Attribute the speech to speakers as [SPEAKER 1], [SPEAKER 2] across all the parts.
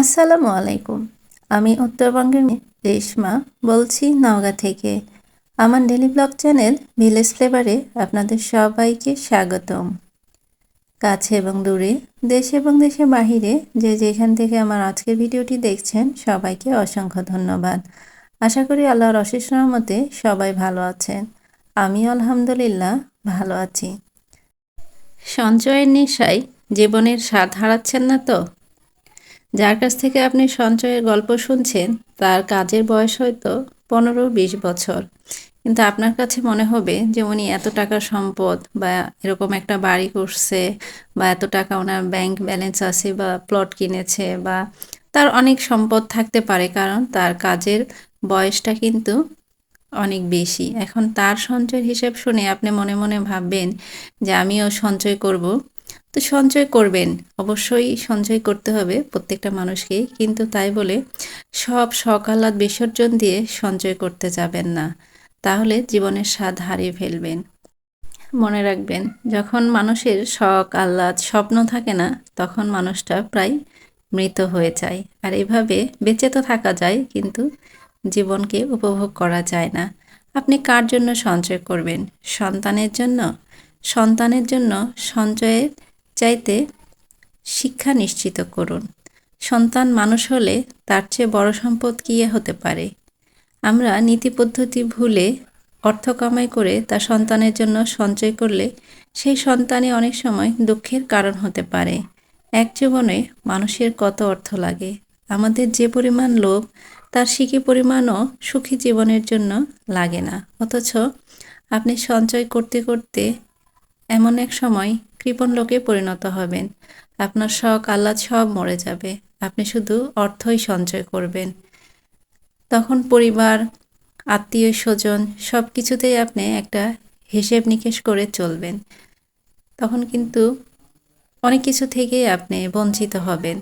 [SPEAKER 1] আসসালামু আলাইকুম। আমি উত্তরবঙ্গের রেশমা বলছি নওগাঁ থেকে। আমার ডেলি ব্লগ চ্যানেল ভিলেজ ফ্লেভারে আপনাদের সবাইকে স্বাগতম। কাছে এবং দূরে, দেশ এবং দেশের বাহিরে যে যেখান থেকে আমার আজকের ভিডিওটি দেখছেন, সবাইকে অসংখ্য ধন্যবাদ। আশা করি আল্লাহর অশেষ রহমতে সবাই ভালো আছেন। আমি আলহামদুলিল্লাহ ভালো আছি। সঞ্চয়ের নেশায় জীবনের স্বাদ হারাচ্ছেন না তো? যার কাছ থেকে আপনি সঞ্চয়ের গল্প শুনছেন, তার কাজের বয়স হয়তো পনেরো বিশ বছর। কিন্তু আপনার কাছে মনে হবে যে উনি এত টাকা সম্পদ বা এরকম একটা বাড়ি করছে বা এত টাকা ওনার ব্যাংক ব্যালেন্স আছে বা প্লট কিনেছে বা তার অনেক সম্পদ থাকতে পারে, কারণ তার কাজের বয়সটা কিন্তু অনেক বেশি। এখন তার সঞ্চয়ের হিসেব শুনে আপনি মনে মনে ভাববেন যে আমিও সঞ্চয় করব। তো সঞ্চয় করবেন। অবশ্যই সঞ্চয় করতে হবে প্রত্যেকটা মানুষকেই। কিন্তু তাই বলে সব সকালাত বিসর্জন দিয়ে সঞ্চয় করতে যাবেন না। তাহলে জীবনের স্বাদ হারিয়ে ফেলবেন। মনে রাখবেন, যখন মানুষের শখ, আহ্লাদ, স্বপ্ন থাকে না, তখন মানুষটা প্রায় মৃত হয়ে যায়। আর এভাবে বেঁচে তো থাকা যায়, কিন্তু জীবনকে উপভোগ করা যায় না। আপনি কার জন্য সঞ্চয় করবেন? সন্তানের জন্য? সন্তানের জন্য সঞ্চয়ের চাইতে শিক্ষা নিশ্চিত করুন। সন্তান মানুষ হলে তার চেয়ে বড় সম্পদ কী হতে পারে? আমরা নীতি পদ্ধতি ভুলে অর্থ কামাই করে তার সন্তানের জন্য সঞ্চয় করলে সেই সন্তানই অনেক সময় দুঃখের কারণ হতে পারে। এক জীবনে মানুষের কত অর্থ লাগে? আমাদের যে পরিমাণ লোভ, তার শিখি পরিমাণও সুখী জীবনের জন্য লাগে না। অথচ আপনি সঞ্চয় করতে করতে এমন এক সময় কৃপণ লোকে পরিণত হবেন। আপনার শখ, আহ্লাদ সব মরে যাবে। আপনি শুধু অর্থই সঞ্চয় করবেন। তখন পরিবার, আত্মীয় স্বজন সব কিছুতেই আপনি একটা হিসেব নিকেশ করে চলবেন। তখন কিন্তু অনেক কিছু থেকেই আপনি বঞ্চিত হবেন,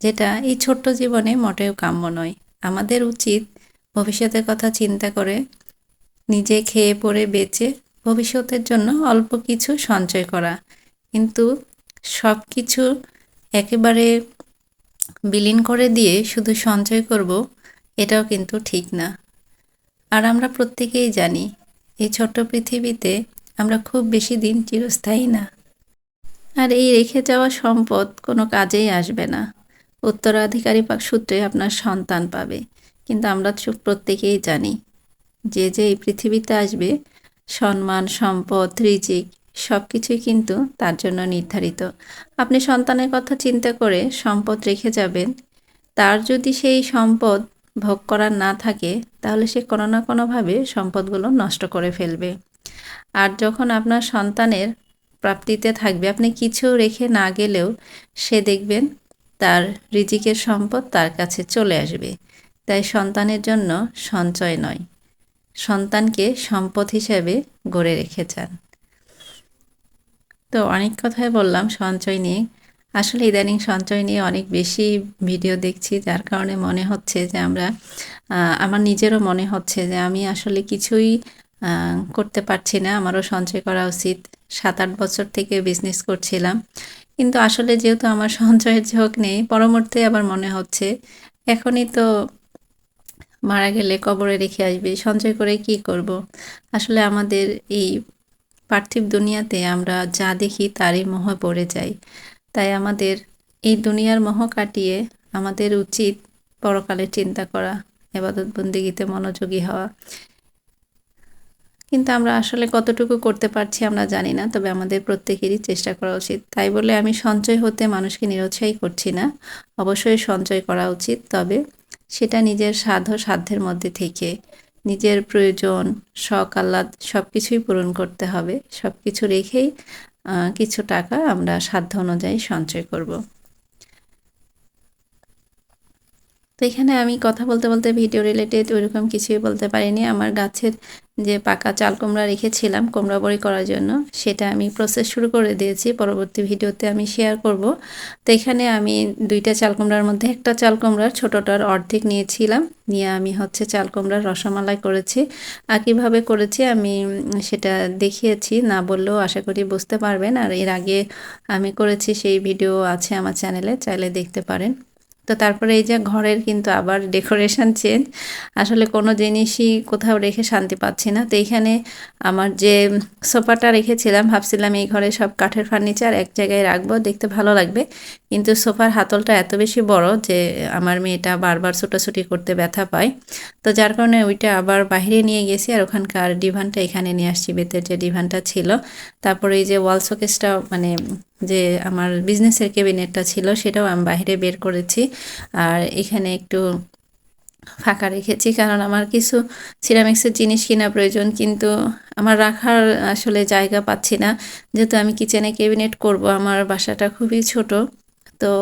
[SPEAKER 1] যেটা এই ছোট্ট জীবনে মোটেও কাম্য নয়। আমাদের উচিত ভবিষ্যতের কথা চিন্তা করে নিজে খেয়ে পড়ে বেঁচে ভবিষ্যতের জন্য অল্প কিছু সঞ্চয় করা। কিন্তু সব কিছু একেবারে বিলীন করে দিয়ে শুধু সঞ্চয় করব, এটাও কিন্তু ঠিক না। আর আমরা প্রত্যেকেই জানি, এই ছোট্ট পৃথিবীতে আমরা খুব বেশি দিন চিরস্থায়ী না। আর এই রেখে যাওয়া সম্পদ কোনো কাজেই আসবে না। উত্তরাধিকারী সূত্রে আপনার সন্তান পাবে। কিন্তু আমরা প্রত্যেকেই জানি, যে যে এই পৃথিবীতে আসবে, সম্মান, সম্পদ, রিজিক সব কিছুই কিন্তু তার জন্য নির্ধারিত। আপনি সন্তানের কথা চিন্তা করে সম্পদ রেখে যাবেন। তার যদি সেই সম্পদ ভোগ করার না থাকে, তাহলে সে কোনো না কোনোভাবে সম্পদগুলো নষ্ট করে ফেলবে। আর যখন আপনার সন্তানের প্রাপ্তিতে থাকবে, আপনি কিছু রেখে না গেলেও সে দেখবেন তার রিজিকের সম্পদ তার কাছে চলে আসবে। তাই সন্তানের জন্য সঞ্চয় নয়, সন্তানকে সম্পদ হিসেবে গড়ে রেখে যান। তো অনেক কথাই বললাম সঞ্চয় নিয়ে। আসলে ইদানিং সঞ্চয় নিয়ে অনেক বেশি ভিডিও দেখছি, যার কারণে মনে হচ্ছে যে আমরা আমার নিজেরও মনে হচ্ছে যে আমি আসলে কিছুই করতে পারছি না। আমারও সঞ্চয় করা উচিত। সাত আট বছর থেকে বিজনেস করছিলাম। কিন্তু আসলে যেহেতু আমার সঞ্চয়ের ঝোঁক নেই, পরবর্তী আবার মনে হচ্ছে, এখনই তো মারা গেলে কবরে রেখে আসবে, সঞ্চয় করে কি করব। আসলে আমাদের এই পার্থিব দুনিয়াতে আমরা যা দেখি তারই মোহ পড়ে যাই। তাই আমাদের এই দুনিয়ার মোহ কাটিয়ে আমাদের উচিত পরকালে চিন্তা করা, এবাদত বন্দিগিতে মনোযোগী হওয়া। কিন্তু আমরা আসলে কতটুকু করতে পারছি আমরা জানি না, তবে আমাদের প্রত্যেকেরই চেষ্টা করা উচিত। তাই বলে আমি সঞ্চয় হতে মানুষকে নিরুৎসাহী করছি না, অবশ্যই সঞ্চয় করা উচিত, তবে সেটা নিজের সাধ্য সাধ্যের মধ্যে থেকে নিজের প্রয়োজন, শখ, আহ্লাদ সব কিছুই পূরণ করতে হবে। সব কিছু রেখেই কিছু টাকা আমরা সাধ্য অনুযায়ী সঞ্চয় করব। তো এখানে আমি কথা বলতে বলতে ভিডিও রিলেটেড ওইরকম কিছুই বলতে পারিনি। আমার গাছের যে পাকা চাল কুমড়া রেখেছিলাম কুমড়া বড়ি করার জন্য, সেটা আমি প্রসেস শুরু করে দিয়েছি। পরবর্তী ভিডিওতে আমি শেয়ার করব। তো এখানে আমি দুইটা চাল কুমড়ার মধ্যে একটা চাল কুমড়ার ছোটোটার অর্ধেক নিয়েছিলাম। নিয়ে আমি হচ্ছে চাল কুমড়ার রসমালাই করেছি। আর কীভাবে করেছি আমি সেটা দেখিয়েছি, না বললেও আশা করি বুঝতে পারবেন। আর এর আগে আমি করেছি, সেই ভিডিও আছে আমার চ্যানেলে, চাইলে দেখতে পারেন। তো তারপরে এই যে ঘরের কিন্তু আবার ডেকোরেশন চেঞ্জ আসলে কোনো জিনিসই কোথাও রেখে শান্তি পাচ্ছি না। তো এইখানে আমার যে সোফাটা রেখেছিলাম, ভাবছিলাম এই ঘরে সব কাঠের ফার্নিচার এক জায়গায় রাখব, দেখতে ভালো লাগবে। কিন্তু সোফার হাতলটা এত বেশি বড় যে আমার মেয়েটা বারবার ছোটাছুটি করতে ব্যথা পায়। তো যার কারণে ওইটা আবার বাইরে নিয়ে গেছি আর ওখানকার ডিভানটা এখানে নিয়ে আসছি, বেতের যে ডিভানটা ছিল। তারপরে এই যে ওয়াল শোকেসটা মানে যে আমার বিজনেসের ক্যাবিনেটটা ছিল, সেটাও আমি বাইরে বের করেছি। আর এখানে একটু ফাঁকা রেখেছি, কারণ আমার কিছু সিরামিক্সের জিনিস কেনা প্রয়োজন, কিন্তু আমার রাখার আসলে জায়গা পাচ্ছি না। যেহেতু আমি কিচেনে কেবিনেট করব, আমার বাসাটা খুবই ছোট, তো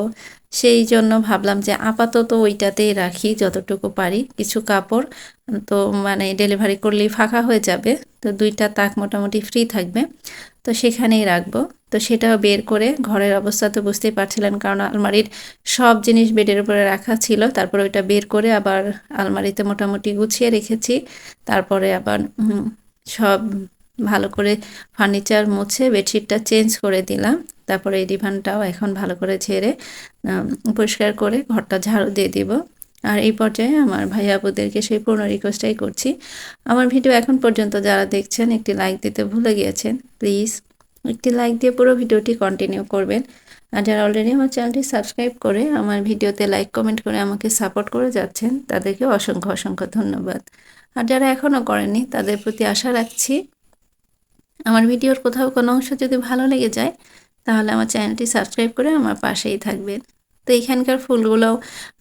[SPEAKER 1] সেই জন্য ভাবলাম যে আপাতত ওইটাতেই রাখি যতটুকু পারি, কিছু কাপড়। তো মানে ডেলিভারি করলেই ফাঁকা হয়ে যাবে, তো দুইটা তাক মোটামুটি ফ্রি থাকবে, তো সেখানেই রাখব। তো সেটাও বের করে ঘরের অবস্থা তো বুঝতেই পারছিলেন, কারণ আলমারির সব জিনিস বেডের উপরে রাখা ছিল। তারপর ওইটা বের করে আবার আলমারিতে মোটামুটি গুছিয়ে রেখেছি। তারপরে আবার সব ভালো করে ফার্নিচার মুছে বেডশিটটা চেঞ্জ করে দিলাম। তারপরে এই ডিভানটাও এখন ভালো করে ঝেড়ে পরিষ্কার করে ঘরটা ঝাড়ু দিয়ে দিব। আর এই পর্যায়ে আমার ভাই আপুদেরকে সেই পুরনো রিকোয়েস্টটাই করছি। আমার ভিডিও এখন পর্যন্ত যারা দেখছেন একটি লাইক দিতে ভুলে গিয়েছেন প্লিজ একটি লাইক দিয়ে পুরো ভিডিওটি কন্টিনিউ করবেন। আর যারা অলরেডি আমার চ্যানেলটি সাবস্ক্রাইব করে আমার ভিডিওতে লাইক কমেন্ট করে আমাকে সাপোর্ট করে যাচ্ছেন, তাদেরকে অসংখ্য অসংখ্য ধন্যবাদ। আর যারা এখনও করেনি তাদের প্রতি আশা রাখছি আমার ভিডিওর কোথাও কোনো অংশ যদি ভালো লেগে যায়, তাহলে আমার চ্যানেলটি সাবস্ক্রাইব করে আমার পাশেই থাকবেন। তো এইখানকার ফুলগুলোও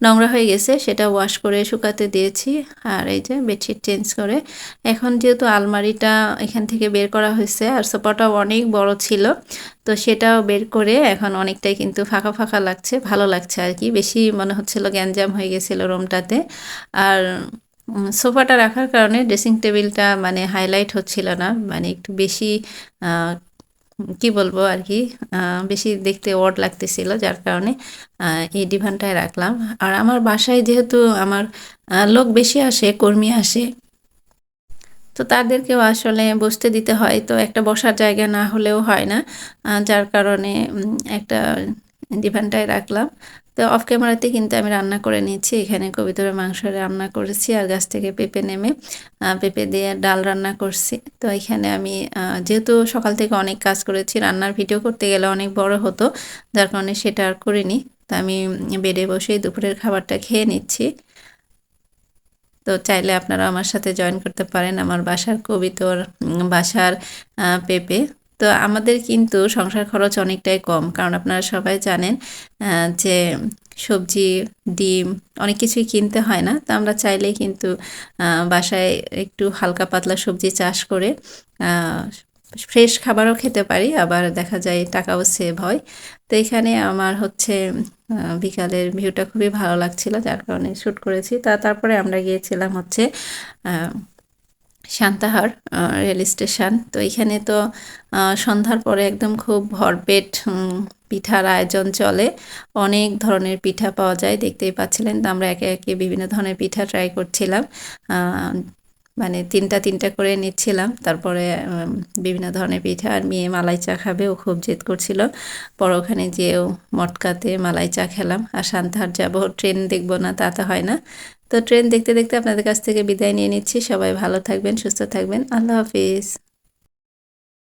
[SPEAKER 1] নোংরা হয়ে গেছে, সেটা ওয়াশ করে শুকাতে দিয়েছি। আর এই যে বেডশিট চেঞ্জ করে। এখন যেহেতু আলমারিটা এখান থেকে বের করা হয়েছে, আর সোফাটাও অনেক বড় ছিল, তো সেটাও বের করে এখন অনেকটাই কিন্তু ফাঁকা ফাঁকা লাগছে, ভালো লাগছে আর কি। বেশি মনে হচ্ছিল গ্যাঞ্জাম হয়ে গেছিল রুমটাতে। আর সোফাটা রাখার কারণে ড্রেসিং টেবিলটা মানে হাইলাইট হচ্ছিল না মানে একটু বেশি কি বলব আর কি বেশি দেখতে ওয়ার্ড লাগতেছিল, যার কারণে এই ডিভানটায় রাখলাম। আর আমার বাসায় যেহেতু আমার লোক বেশি আসে, কর্মী আসে, তো তাদেরকেও আসলে বসতে দিতে হয়। তো একটা বসার জায়গা না হলেও হয় না যার কারণে একটা ডিভানটায় রাখলাম। তো অফ ক্যামেরাতে কিন্তু আমি রান্না করে নিয়েছি। এখানে কবিতরের মাংস রান্না করেছি আর গাছ থেকে পেঁপে নেমে পেঁপে দিয়ে ডাল রান্না করছি। তো এখানে আমি যেহেতু সকাল থেকে অনেক কাজ করেছি, রান্নার ভিডিও করতে গেলে অনেক বড় হতো, যার কারণে সেটা আর করিনি। তো আমি বেডে বসেই দুপুরের খাবারটা খেয়ে নিচ্ছি। তো চাইলে আপনারা আমার সাথে জয়েন করতে পারেন, আমার বাসার কবিতর বাসার পেঁপে। তো আমাদের কিন্তু সংসার খরচ অনেকটাই কম। কারণ আপনারা সবাই জানেন যে সবজি, ডিম অনেক কিছুই কিনতে হয় না। তো আমরা চাইলেই কিন্তু বাসায় একটু হালকা পাতলা সবজি চাষ করে ফ্রেশ খাবারও খেতে পারি। আবার দেখা যায় টাকাও সেভ হয়। তো এখানে আমার হচ্ছে বিকালের ভিউটা খুবই ভালো লাগছিল। যার কারণে শ্যুট করেছি। তা তারপরে আমরা গিয়েছিলাম হচ্ছে শান্তাহার রেল স্টেশন। তো এখানে তো সন্ধ্যার পরে একদম খুব ভরপেট পিঠার আয়োজন চলে। অনেক ধরনের পিঠা পাওয়া যায়, দেখতেই পাচ্ছিলেন তো আমরা একে একে বিভিন্ন ধরনের পিঠা ট্রাই করছিলাম। মানে তিনটা তিনটা করে নিচ্ছিলাম। তারপরে বিভিন্ন ধরনের পিঠা আর মেয়ে মালাই চা খাবে, ও খুব জেদ করছিল। পর ওখানে যেয়েও মটকাতে মালাই চা খেলাম। আর শান্তাহার যাব, ট্রেন দেখব না, তা তো হয় না। তো ট্রেন দেখতে দেখতে আপনাদের কাছ থেকে বিদায় নিয়ে নিচ্ছি। সবাই ভালো থাকবেন, সুস্থ থাকবেন। আল্লাহ হাফিজ।